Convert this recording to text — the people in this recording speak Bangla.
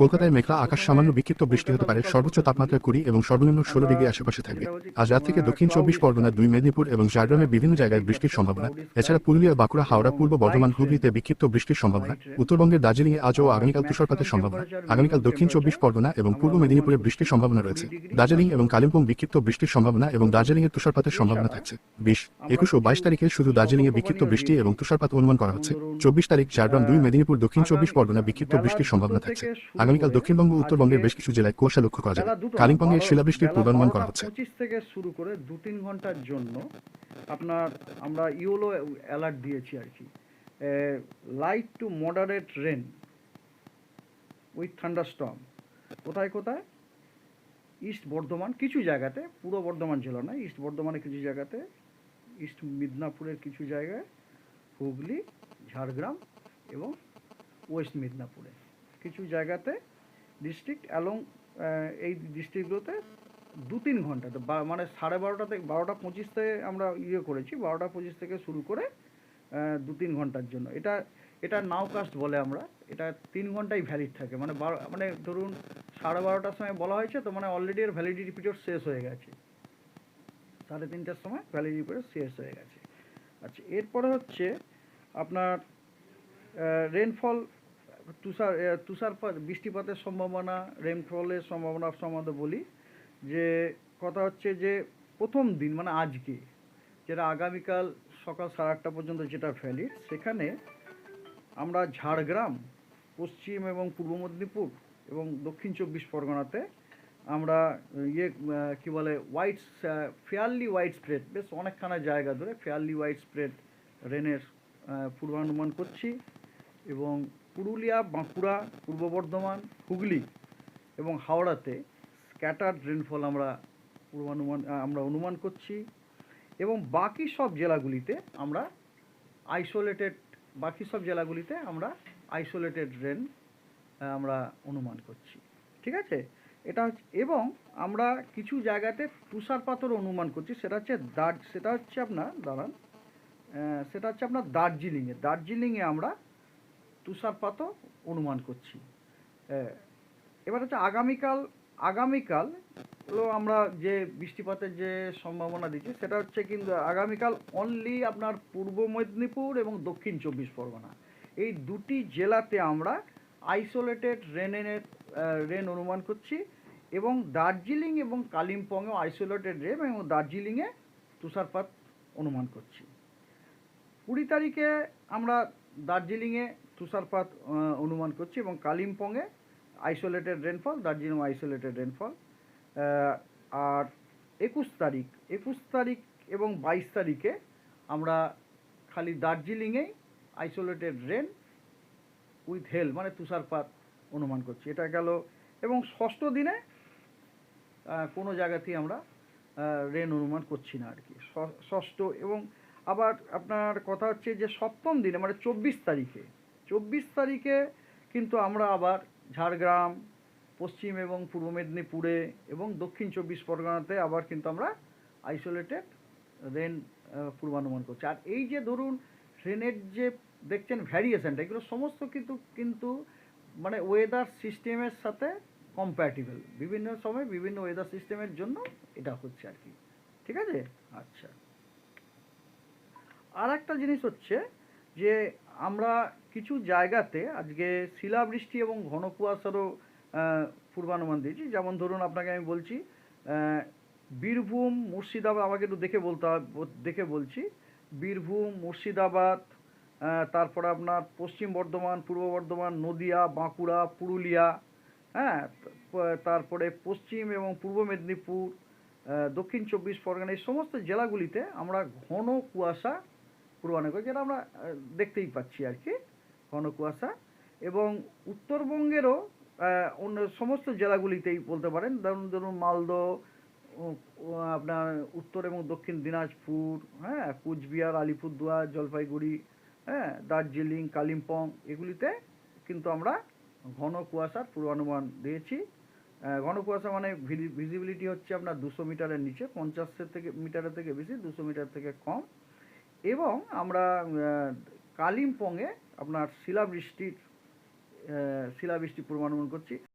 কলকাতায় মেঘলা আকাশ সামান্য বিক্ষিপ্ত বৃষ্টি হতে পারে, সর্বোচ্চ তাপমাত্রা কুড়ি এবং সর্বনিম্ন ষোলো ডিগ্রি আশেপাশে থাকবে। আজ রাত থেকে দক্ষিণ চব্বিশ পরগনা, দুই মেদিনীপুর এবং ঝাড়গ্রামে বিভিন্ন জায়গায় বৃষ্টির সম্ভাবনা। এছাড়া পুরুলিয়া, বাঁকুড়া, হাওড়া, পূর্ব বর্ধমান, হুগলিতে বিক্ষিপ্ত বৃষ্টির সম্ভাবনা। উত্তরবঙ্গের দার্জিলিংয়ে আজ ও আগামীকাল তুষারপাতের সম্ভাবনা। আগামীকাল দক্ষিণ চব্বিশ পরগনা এবং পূর্ব মেদিনীপুরে বৃষ্টির সম্ভাবনা রয়েছে। দার্জিলিং এবং কালিম্পং বিক্ষিপ্ত বৃষ্টির সম্ভাবনা এবং দার্জিলিংয়ে তুষারপাতের সম্ভাবনা থাকছে। বিশ, একুশ ও বাইশ তারিখে শুধু দার্জিলিংয়ে বিক্ষিপ্ত বৃষ্টি এবং তুষারপাত অনুমান করা হচ্ছে। চব্বিশ তারিখ ঝাড়গ্রাম, দুই মেদিনীপুর, দক্ষিণ চব্বিশ পরগনা বিক্ষিপ্ত বৃষ্টির সম্ভাবনা থাকছে। আগামীকাল দক্ষিণবঙ্গ উত্তরবঙ্গের বেশ কিছু জেলায় কুয়াশা লক্ষ্য করা যাবে। কালিম্পংয়ে শিলাবৃষ্টির পূর্বানুমান করা হচ্ছে। পঁচিশ থেকে শুরু করে দু তিন ঘণ্টার জন্য আপনার আমরা ইওলো অ্যালার্ট দিয়েছি আর কি। Light to moderate rain with thunderstorm কোথায় কোথায়? ইস্ট বর্ধমান কিছু জায়গাতে পুরো বর্ধমান জেলা নয় ইস্ট বর্ধমানের কিছু জায়গাতে ইস্ট মিদনাপুরের কিছু জায়গায় হুগলি ঝাড়গ্রাম এবং ওয়েস্ট মিদনাপুরে। কিছু জায়গাতে ডিস্ট্রিক্ট অ্যালং এই ডিস্ট্রিক্টগুলোতে দু তিন ঘন্টাতে, বা- মানে সাড়ে বারোটা থেকে, বারোটা পঁচিশ থেকে আমরা ইয়ে করেছি, বারোটা পঁচিশ থেকে শুরু করে দু তিন ঘণ্টার জন্য। এটা এটা নাও কাস্ট বলে আমরা, এটা তিন ঘন্টাই ভ্যালিড থাকে। মানে বারো মানে ধরুন সাড়ে বারোটার সময় বলা হয়েছে, তো মানে অলরেডি এর ভ্যালিডিটি পিরিয়ড শেষ হয়ে গেছে। সাড়ে তিনটার সময় ভ্যালিডিটি পিরিয়ড শেষ হয়ে গেছে। আচ্ছা এরপরে হচ্ছে আপনার রেনফল তুষার তুষারপাত, বৃষ্টিপাতের সম্ভাবনা রেনফলের সম্ভাবনা সম্বন্ধে বলি, যে কথা হচ্ছে যে প্রথম দিন মানে আজকে, যেটা আগামীকাল সকাল সাড়ে আটটা পর্যন্ত যেটা ভ্যালিড সেখানে আমরা ঝাড়গ্রাম, পশ্চিম এবং পূর্ব মেদিনীপুর এবং দক্ষিণ চব্বিশ পরগনাতে আমরা ইয়ে কি বলে হোয়াইট ফেয়ারলি হোয়াইট স্প্রেড বেশ অনেকখানা জায়গা ধরে ফেয়ারলি হোয়াইট স্প্রেড রেনের পূর্বানুমান করছি এবং পুরুলিয়া, বাঁকুড়া, পূর্ব বর্ধমান, হুগলি এবং হাওড়াতে স্ক্যাটার্ড রেনফল আমরা পূর্বানুমান আমরা অনুমান করছি এবং বাকি সব জেলাগুলিতে আমরা আইসোলেটেড বাকি সব জেলাগুলিতে আমরা আইসোলেটেড রেন আমরা অনুমান করছি। ঠিক আছে? এটা হচ্ছে, এবং আমরা কিছু জায়গাতে তুষারপাতের অনুমান করছি, সেটা হচ্ছে দার্জ, সেটা হচ্ছে আপনার, দাঁড়ান সেটা হচ্ছে আপনার দার্জিলিংয়ে। দার্জিলিংয়ে আমরা তুষারপাতও অনুমান করছি। এবার হচ্ছে আগামীকাল আগামীকাল আমরা যে বৃষ্টিপাতের যে সম্ভাবনা দিচ্ছি, সেটা হচ্ছে কিন্তু আগামীকাল অনলি আপনার পূর্ব মেদিনীপুর এবং দক্ষিণ চব্বিশ পরগনা। এই দুটি জেলাতে আমরা আইসোলেটেড রেনের রেন অনুমান করছি এবং দার্জিলিং এবং কালিম্পংয়েও আইসোলেটেড রেন এবং দার্জিলিংয়ে তুষারপাত অনুমান করছি। কুড়ি তারিখে আমরা দার্জিলিংয়ে তুষারপাত অনুমান করছি এবং কালিম্পংয়ে isolated rainfall Darjeeling isolated rainfall আর একুশ তারিখ একুশ তারিখ এবং বাইশ তারিখে আমরা খালি দার্জিলিংয়েই আইসোলেটেড রেন উইথ হেল মানে তুষারপাত অনুমান করছি। এটা গেল এবং ষষ্ঠ দিনে কোনো জায়গাতেই আমরা রেন অনুমান করছি না আর কি ষষ্ঠ এবং আবার আপনার কথা হচ্ছে যে সপ্তম দিনে মানে চব্বিশ তারিখে চব্বিশ তারিখে কিন্তু আমরা আবার ঝাড়গ্রাম, পশ্চিম এবং পূর্ব মেদিনীপুরে এবং দক্ষিণ চব্বিশ পরগনাতে আবার কিন্তু আমরা আইসোলেটেড রেন পূর্বানুমান করছি। আর এই যে ধরুন রেনের যে দেখছেন ভ্যারিয়েশনটা এগুলো সমস্ত কিন্তু কিন্তু মানে ওয়েদার সিস্টেমের সাথে কম্প্যাটিবল বিভিন্ন সময় বিভিন্ন ওয়েদার সিস্টেমের জন্য এটা হচ্ছে আর কি। ঠিক আছে? আচ্ছা। আর একটা জিনিস হচ্ছে যে আমরা কিছু জায়গাতে আজকে শিলাবৃষ্টি এবং ঘন কুয়াশারও পূর্বানুমান দিয়েছি। যেমন ধরুন আপনাকে আমি বলছি বীরভূম, মুর্শিদাবাদ, আমাকে একটু দেখে বলতে দেখে বলছি। বীরভূম, মুর্শিদাবাদ তারপরে আপনার পশ্চিম বর্ধমান, পূর্ব বর্ধমান, নদিয়া, বাঁকুড়া, পুরুলিয়া হ্যাঁ তারপরে পশ্চিম এবং পূর্ব মেদিনীপুর দক্ষিণ চব্বিশ পরগনা, এই সমস্ত জেলাগুলিতে আমরা ঘন কুয়াশা পূর্বানুমান করি, যেটা আমরা দেখতেই পাচ্ছি আর কি ঘন কুয়াশা এবং উত্তরবঙ্গেরও অন্য সমস্ত জেলাগুলিতেই বলতে পারেন, ধরুন ধরুন মালদহ আপনার উত্তর এবং দক্ষিণ দিনাজপুর হ্যাঁ কুচবিহার, আলিপুরদুয়ার, জলপাইগুড়ি হ্যাঁ দার্জিলিং, কালিম্পং, এগুলিতে কিন্তু আমরা ঘন কুয়াশার পূর্বানুমান দিয়েছি। ঘন কুয়াশা মানে ভিজিবিলিটি হচ্ছে আপনার দুশো মিটারের নিচে, পঞ্চাশের থেকে, মিটারের থেকে বেশি, দুশো মিটার থেকে কম। এবং আমরা কালিম্পংয়ে আপনার শিলাবৃষ্টির শিলাবৃষ্টি পূর্বানুমান করছি।